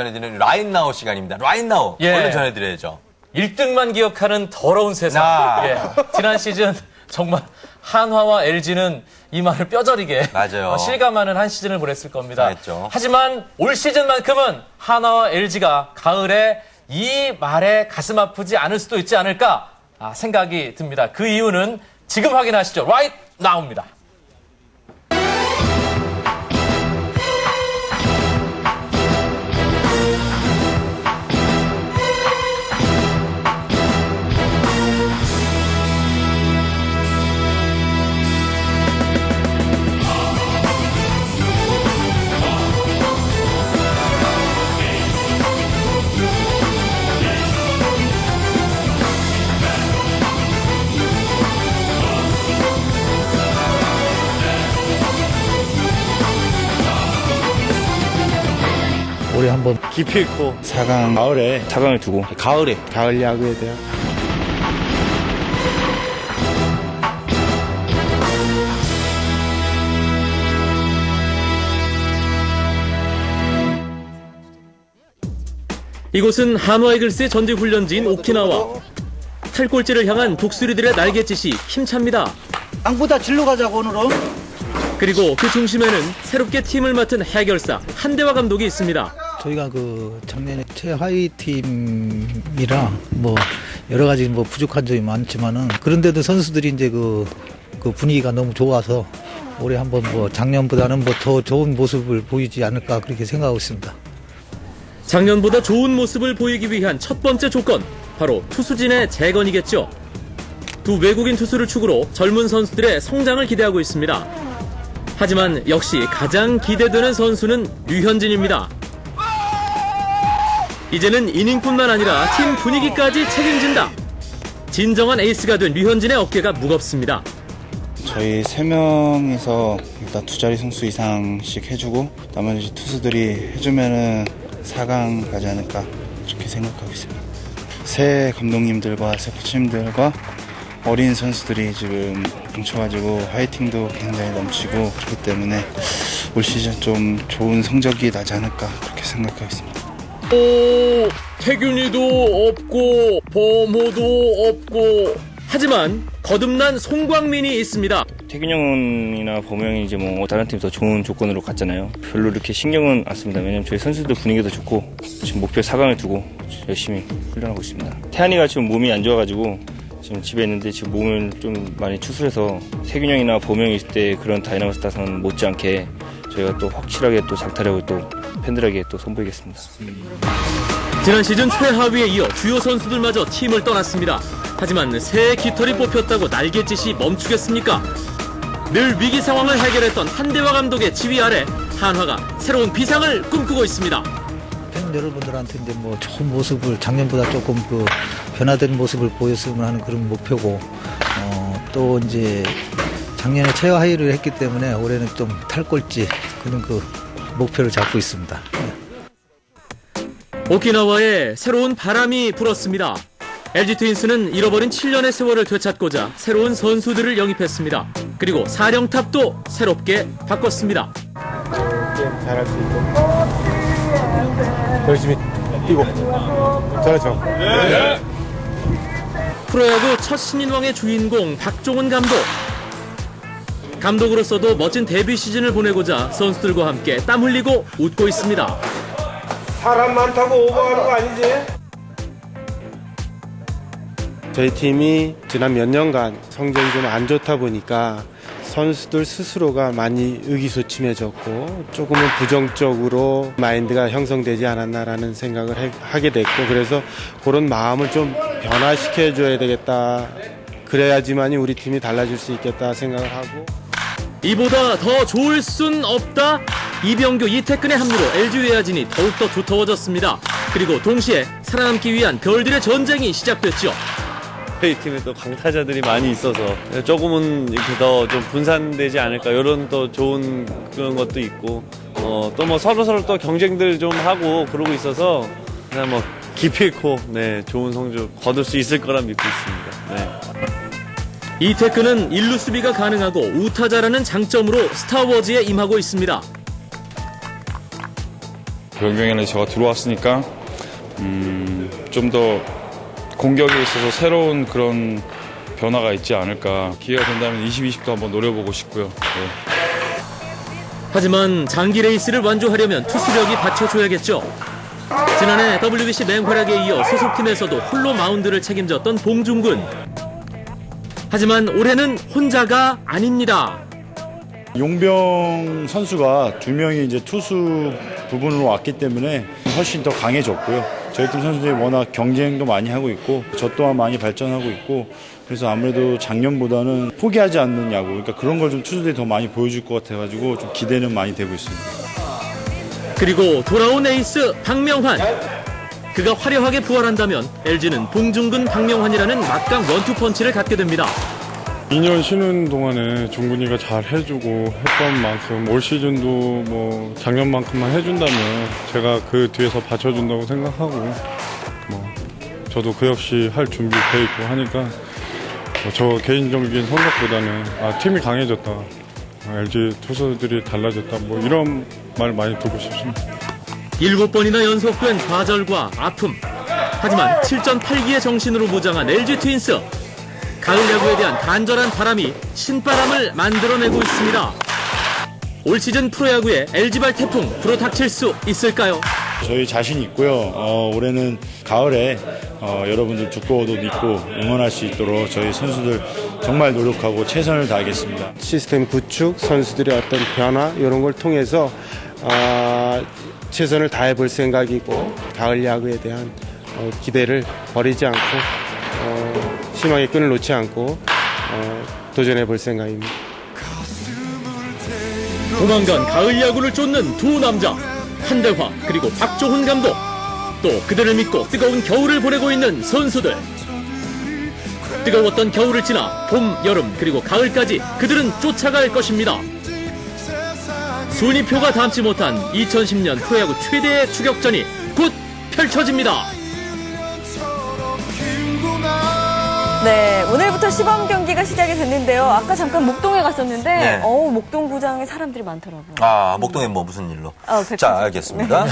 전해드리는 라인나우 시간입니다. 라인나우 예. 얼른 전해드려야죠. 1등만 기억하는 더러운 세상. 아. 예. 지난 시즌 정말 한화와 LG는 이 말을 뼈저리게 맞아요. 어, 실감하는 한 시즌을 보냈을 겁니다. 그랬죠. 하지만 올 시즌만큼은 한화와 LG가 가을에 이 말에 가슴 아프지 않을 수도 있지 않을까 아, 생각이 듭니다. 그 이유는 지금 확인하시죠. Right now입니다. 올해 한번 기필코 4강 가을에 4강을 두고 가을에 가을 야구에 대한 이곳은 한화 이글스의 전지 훈련지인 오키나와 탈골지를 향한 독수리들의 날갯짓이 힘찹니다. 땅보다 질러 가자고 오늘은 그리고 그 중심에는 새롭게 팀을 맡은 해결사 한대화 감독이 있습니다. 저희가 그 작년에 최하위 팀이라 뭐 여러 가지 뭐 부족한 점이 많지만은 그런데도 선수들이 이제 그, 그 분위기가 너무 좋아서 올해 한번 뭐 작년보다는 뭐 더 좋은 모습을 보이지 않을까 그렇게 생각하고 있습니다. 작년보다 좋은 모습을 보이기 위한 첫 번째 조건 바로 투수진의 재건이겠죠. 두 외국인 투수를 축으로 젊은 선수들의 성장을 기대하고 있습니다. 하지만 역시 가장 기대되는 선수는 류현진입니다. 이제는 이닝뿐만 아니라 팀 분위기까지 책임진다. 진정한 에이스가 된 류현진의 어깨가 무겁습니다. 저희 세 명이서 일단 두 자리 승수 이상씩 해주고 나머지 투수들이 해주면은 4강 가지 않을까 그렇게 생각하고 있습니다. 새 감독님들과 새 코치님들과 어린 선수들이 지금 뭉쳐가지고 화이팅도 굉장히 넘치고 그렇기 때문에 올 시즌 좀 좋은 성적이 나지 않을까 그렇게 생각하고 있습니다. 오, 태균이도 없고 범호도 없고 하지만 거듭난 송광민이 있습니다. 태균 형이나 범호 형이 이제 뭐 다른 팀 더 좋은 조건으로 갔잖아요. 별로 이렇게 신경은 안 씁니다. 왜냐면 저희 선수들 분위기도 좋고 지금 목표 4강을 두고 열심히 훈련하고 있습니다. 태한이가 지금 몸이 안 좋아가지고 지금 집에 있는데 지금 몸을 좀 많이 추스려서 태균 형이나 범호 형이 있을 때 그런 다이나믹 스타선 못지않게 저희가 또 확실하게 또 장타력을 또 팬들에게 또 선보이겠습니다. 지난 시즌 최하위에 이어 주요 선수들마저 팀을 떠났습니다. 하지만 새 깃털이 뽑혔다고 날갯짓이 멈추겠습니까? 늘 위기 상황을 해결했던 한대화 감독의 지휘 아래 한화가 새로운 비상을 꿈꾸고 있습니다. 팬 여러분들한테 이제 뭐 좋은 모습을 작년보다 조금 그 변화된 모습을 보였으면 하는 그런 목표고 어, 또 이제 작년에 최하위를 했기 때문에 올해는 좀 탈꼴찌 그런 그 목표를 잡고 있습니다. 오키나와에 새로운 바람이 불었습니다. LG 트윈스는 잃어버린 7년의 세월을 되찾고자 새로운 선수들을 영입했습니다. 그리고 사령탑도 새롭게 바꿨습니다. 게임 잘할 수 있고 열심히 뛰고 잘하죠. 프로야구 첫 신인왕의 주인공 박종훈 감독. 감독으로서도 멋진 데뷔 시즌을 보내고자 선수들과 함께 땀 흘리고 웃고 있습니다. 사람 많다고 오버하는 거 아니지? 저희 팀이 지난 몇 년간 성적이 좀 안 좋다 보니까 선수들 스스로가 많이 의기소침해졌고 조금은 부정적으로 마인드가 형성되지 않았나라는 생각을 해- 하게 됐고 그래서 그런 마음을 좀 변화시켜줘야 되겠다. 그래야지만이 우리 팀이 달라질 수 있겠다 생각을 하고 이보다 더 좋을 순 없다. 이병규, 이태근의 합류로 LG 외야진이 더욱더 두터워졌습니다. 그리고 동시에 살아남기 위한 별들의 전쟁이 시작됐죠. 저희 팀에 또 강타자들이 많이 있어서 조금은 이렇게 더 좀 분산되지 않을까 이런 또 좋은 그런 것도 있고 어, 또 뭐 서로 서로 또 경쟁들 좀 하고 그러고 있어서 그냥 뭐 기필코 네 좋은 성적 거둘 수 있을 거라 믿고 있습니다. 네. 이태근은 일루 수비가 가능하고 우타자라는 장점으로 스타워즈에 임하고 있습니다. 변경에는 제가 들어왔으니까 음, 좀 더 공격에 있어서 새로운 그런 변화가 있지 않을까. 기회가 된다면 20-20도 한번 노려보고 싶고요. 네. 하지만 장기 레이스를 완주하려면 투수력이 받쳐줘야겠죠. 지난해 WBC 맹활약에 이어 소속팀에서도 홀로 마운드를 책임졌던 봉중근. 하지만 올해는 혼자가 아닙니다. 용병 선수가 두 명이 이제 투수 부분으로 왔기 때문에 훨씬 더 강해졌고요. 저희 팀 선수들이 워낙 경쟁도 많이 하고 있고 저 또한 많이 발전하고 있고 그래서 아무래도 작년보다는 포기하지 않는 야구 그러니까 그런 걸 좀 투수들이 더 많이 보여줄 것 같아가지고 좀 기대는 많이 되고 있습니다. 그리고 돌아온 에이스 박명환. 그가 화려하게 부활한다면 LG는 봉중근 박명환이라는 막강 원투펀치를 갖게 됩니다. 2년 쉬는 동안에 종근이가 잘 해주고 했던 만큼 올 시즌도 뭐 작년만큼만 해준다면 제가 그 뒤에서 받쳐준다고 생각하고 뭐 저도 그 역시 할 준비 돼 있고 하니까 뭐 저 개인적인 성적보다는 아 팀이 강해졌다 아, LG 투수들이 달라졌다 뭐 이런 말 많이 듣고 싶습니다. 일곱 번이나 연속된 좌절과 아픔. 하지만 7전 8기의 정신으로 무장한 LG 트윈스. 가을 야구에 대한 간절한 바람이 신바람을 만들어내고 있습니다. 올 시즌 프로야구에 LG발 태풍 불어 닥칠 수 있을까요? 저희 자신 있고요. 어, 올해는 가을에 어, 여러분들 두꺼운 옷 입고 응원할 수 있도록 저희 선수들 정말 노력하고 최선을 다하겠습니다. 시스템 구축, 선수들의 어떤 변화 이런 걸 통해서 아, 최선을 다해 볼 생각이고 가을 야구에 대한 어, 기대를 버리지 않고 어, 희망의 끈을 놓지 않고 어, 도전해 볼 생각입니다. 조만간 가을 야구를 쫓는 두 남자 한대화 그리고 박종훈 감독 또 그들을 믿고 뜨거운 겨울을 보내고 있는 선수들 뜨거웠던 겨울을 지나 봄, 여름 그리고 가을까지 그들은 쫓아갈 것입니다. 순위표가 닮지 못한 2010년 프로야구 최대의 추격전이 곧 펼쳐집니다. 네, 오늘부터 시범 경기가 시작이 됐는데요. 아까 잠깐 목동에 갔었는데, 네. 어우, 목동 구장에 사람들이 많더라고요. 아, 목동에 뭐 무슨 일로? 어, 백화점. 자, 알겠습니다.